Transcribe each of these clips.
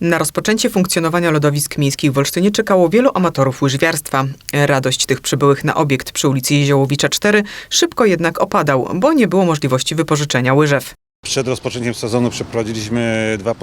Na rozpoczęcie funkcjonowania lodowisk miejskich w Olsztynie czekało wielu amatorów łyżwiarstwa. Radość tych przybyłych na obiekt przy ulicy Jeziołowicza 4 szybko jednak opadał, bo nie było możliwości wypożyczenia łyżew. Przed rozpoczęciem sezonu przeprowadziliśmy dwa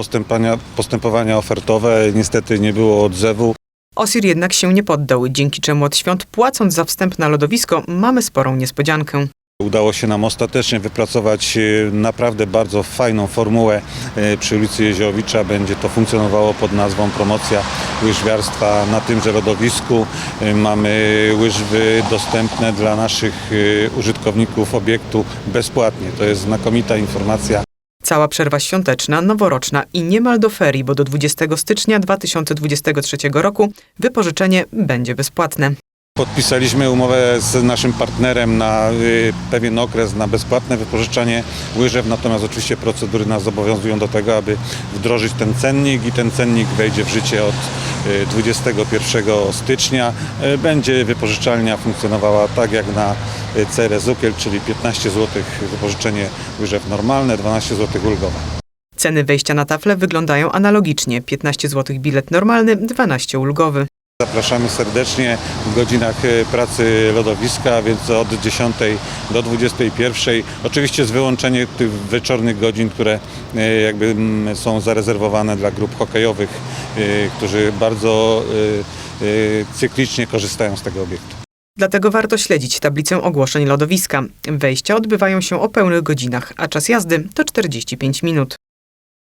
postępowania, ofertowe. Niestety nie było odzewu. Osir jednak się nie poddał, dzięki czemu od świąt płacąc za wstęp na lodowisko mamy sporą niespodziankę. Udało się nam ostatecznie wypracować e, naprawdę bardzo fajną formułę e, przy ulicy Jeziowicza. Będzie to funkcjonowało pod nazwą promocja łyżwiarstwa na tymże lodowisku. E, Mamy łyżwy dostępne dla naszych użytkowników obiektu bezpłatnie. To jest znakomita informacja. Cała przerwa świąteczna, noworoczna i niemal do ferii, bo do 20 stycznia 2023 roku wypożyczenie będzie bezpłatne. Podpisaliśmy umowę z naszym partnerem na y, pewien okres na bezpłatne wypożyczanie łyżew, natomiast oczywiście procedury nas zobowiązują do tego, aby wdrożyć ten cennik i ten cennik wejdzie w życie od y, 21 stycznia. Y, Będzie wypożyczalnia funkcjonowała tak jak na y, CRS Ukiel, czyli 15 zł wypożyczenie łyżew normalne, 12 zł ulgowe. Ceny wejścia na taflę wyglądają analogicznie: 15 zł bilet normalny, 12 ulgowy. Zapraszamy serdecznie w godzinach e, pracy lodowiska, więc od 10 do 21. Oczywiście z wyłączeniem tych wieczornych godzin, które e, jakby są zarezerwowane dla grup hokejowych, e, którzy bardzo cyklicznie korzystają z tego obiektu. Dlatego warto śledzić tablicę ogłoszeń lodowiska. Wejścia odbywają się o pełnych godzinach, a czas jazdy to 45 minut.